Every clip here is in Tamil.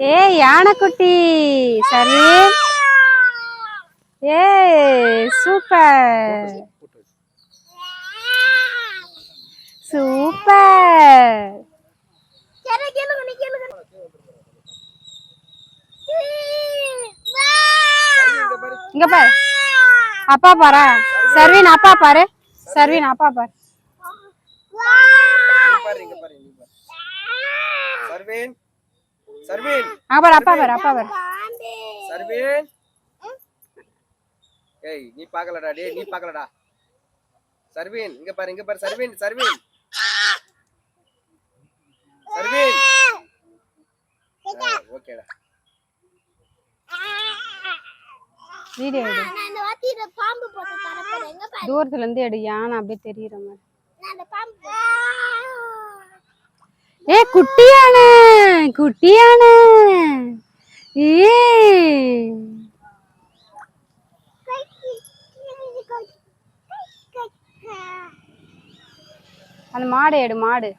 ஏ யானைக்குட்டி சரி. ஏ சூப்பர். சூப்பர். இங்க பாரு. அப்பா பாரு. சர்வின் அப்பா பாரு. சர்வின் அப்பா பாரு. சர்வீன். சர்வேன். அங்க பாரு அப்பா பாரு அப்பா பாரு சர்வேன். ஏய் நீ பார்க்கலடா டேய் நீ பார்க்கலடா. சர்வேன் இங்க பாரு இங்க பாரு சர்வேன் சர்வேன். சர்வேன். ஓகேடா. வீடியோ எடு. நான் இந்த வாட்டி இந்த பாம்பு போட்டு தரப்போறேன். எங்க பாரு? தூரத்துல இருந்து எடு யானை அப்படியே தெரியுற மாதிரி. நான் இந்த பாம்பு ഏ കുട്ടിയാണ് കുട്ടിയാണ് ஏ. அந்த மாடு எடு மாடு.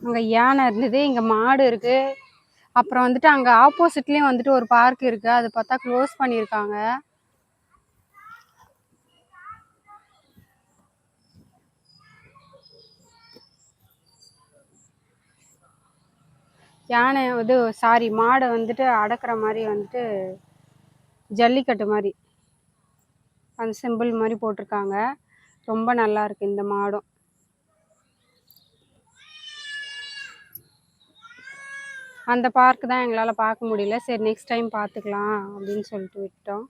அங்க யானை இருந்தது இங்க மாடு இருக்கு. அப்புறம் வந்துட்டு அங்க ஆப்போசிட்லயும் வந்துட்டு ஒரு பார்க் இருக்கு. அது பார்த்தா க்ளோஸ் பண்ணியிருக்காங்க. யானை இது சாரி மாடை வந்துட்டு அடக்கிற மாதிரி வந்துட்டு ஜல்லிக்கட்டு மாதிரி. அந்த சிம்பிள் மாதிரி போட்டிருக்காங்க. ரொம்ப நல்லா இருக்கு இந்த மாடும். அந்த பார்க் தான் எங்களால் பார்க்க முடியல. சரி நெக்ஸ்ட் டைம் பார்த்துக்கலாம் அப்படின்னு சொல்லிட்டு விட்டோம்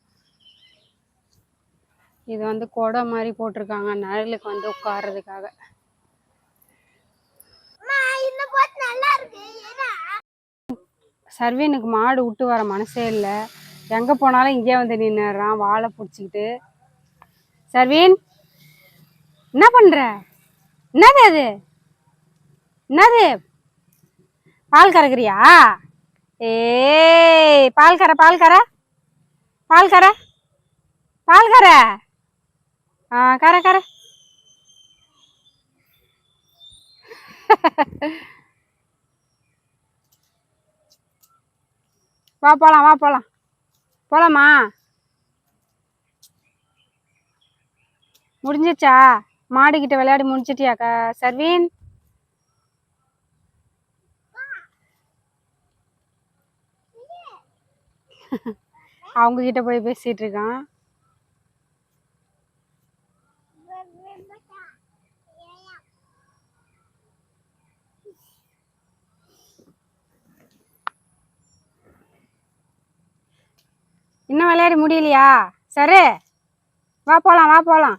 இது வந்து கொடை மாதிரி போட்டிருக்காங்க. நிழலுக்கு வந்து உட்கார்றதுக்காக. நல்லா இருக்கு. ஏன்னா சர்வீனுக்கு மாடு விட்டு வர மனசே இல்லை. எங்கே போனாலும் இங்கே வந்து நின்றுறான் வாழை பிடிச்சிக்கிட்டு. சர்வீன் என்ன பண்ணுற என்னது அது? என்னது? பால் கறக்குறியா? ஏய் பால் கற பால் கற. பால் கற. பால் கற. ஆ கற கற. வா போலாம் வா போலாம். போலாமா? முடிஞ்சிச்சா மாடுகிட்ட விளையாடி முடிச்சிட்டியாக்கா சர்வீன்? அவங்க கிட்ட போய் பேசிட்டு இருக்கான். இன்னும் விளையாடி முடியலையா? சரி வா போலாம் வா போலாம்.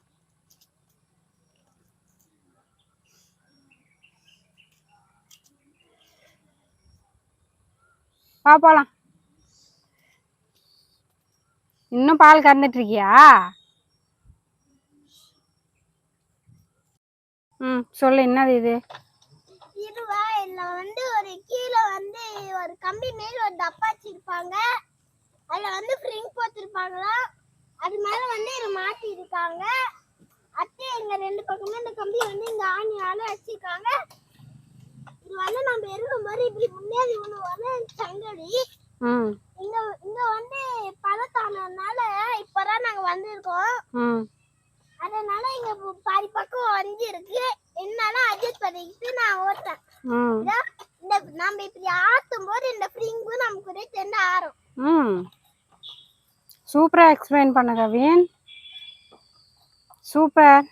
வா போலாம். இன்னும் பால் கறந்துட்டு இருக்கியா ம் சொல்லு என்னது இது? இதுவா இதுல வந்து ஒரு கீழே வந்து ஒரு கம்பி மேல ஒரு டப்பா வச்சிருப்பாங்க அதுல வந்து ஃப்ரிங் போட்டிருப்பாங்களா? அது மேல வந்து இது மாட்டி இருக்காங்க அத்தை எங்க ரெண்டு பக்கமே இந்த கம்பி வந்து இங்க ஆணியால வச்சிருக்காங்க இது வந்து நம்ம இருக்கும் போது இப்படி முன்னேறி ஒண்ணு வந்து சங்கடி. இங்க இங்க வந்து பழத்தானதுனால இப்பதான் நாங்க வந்திருக்கோம். அதனால இங்க பாதி பக்கம் வந்து இருக்கு என்னாலும் அட்ஜஸ்ட் பண்ணிக்கிட்டு நான் ஓட்டேன் இந்த நம்ம இப்படி ஆட்டும் போது இந்த ஃப்ரிங்கும் நமக்கு சேர்ந்து ஆறும் சூப்பராக எக்ஸ்பிளைன் பண்ண கவின். சூப்பர்.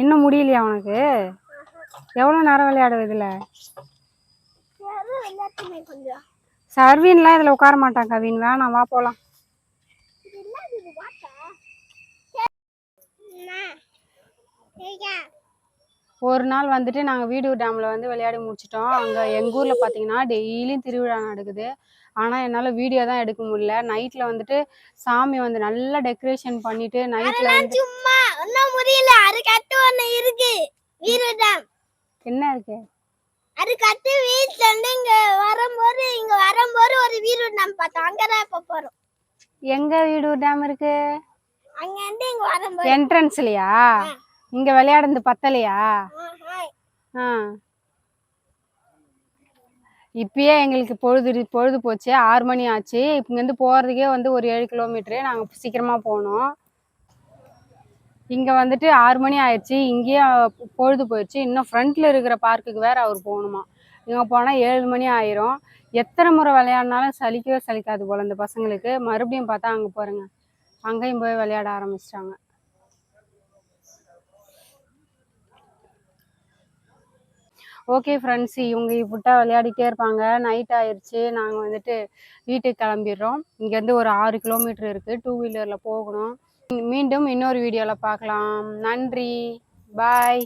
இன்னும் முடியலையா உனக்கு? எவ்வளோ நேரம் விளையாடுவது இதில்? சர்வீன்லாம் இதில் உட்கார மாட்டான் கவின். வேணாம் வா போகலாம் Yeah. ஒரு நாள் வந்துட்டு நாங்கள் வீடு டேமில் வந்து விளையாடி முடிச்சிட்டோம். அங்கே எங்கள் ஊரில் பார்த்தீங்கன்னா டெய்லியும் திருவிழா நடக்குது. ஆனால் என்னால் வீடியோ தான் எடுக்க முடியல. நைட்டில் வந்துட்டு சாமி வந்து நல்லா டெக்கரேஷன் பண்ணிட்டு நைட்டில் வந்து சும்மா ஒன்னும் முடியல. அது கட்டு ஒண்ணு இருக்கு. வீரடம் என்ன இருக்கு? அது கட்டு வீட்டுல இருந்து இங்க வரும்போது இங்க வரும்போது ஒரு வீரடம் பார்த்தோம். அங்கதான் இப்ப போறோம். எங்கே வீடு டேம் இருக்கு? அங்க இருந்து இங்க வரும்போது. என்ட்ரன்ஸ்லையா இங்க விளையாடுறது பத்தலையா? ஆ. இப்பயே எங்களுக்கு பொழுது பொழுது போச்சு. ஆறு மணி ஆச்சு. இங்கேருந்து போகிறதுக்கே வந்து ஒரு ஏழு கிலோமீட்ரு நாங்கள் சீக்கிரமாக போனோம். இங்கே வந்துட்டு ஆறு மணி ஆயிடுச்சு. இங்கேயே பொழுது போயிடுச்சு. இன்னும் ஃப்ரண்ட்டில் இருக்கிற பார்க்குக்கு வேறு அவர் போகணுமா? இங்கே போனால் ஏழு மணி ஆயிரும். எத்தனை முறை விளையாடினாலும் சலிக்கவே சலிக்காது போல் இந்த பசங்களுக்கு. மறுபடியும் பார்த்தா அங்கே போகிறேங்க அங்கேயும் போய் விளையாட ஆரம்பிச்சிட்டாங்க. ஓகே ஃப்ரெண்ட்ஸ் இவங்க இப்பட்டா விளையாடிட்டே இருப்பாங்க. நைட் ஆயிடுச்சு நாங்கள் வந்துட்டு வீட்டுக்கு கிளம்பிடுறோம். இங்கேருந்து ஒரு ஆறு கிலோமீட்டர் இருக்குது டூ வீலரில் போகணும். மீண்டும் இன்னொரு வீடியோவில் பார்க்கலாம். நன்றி. பாய்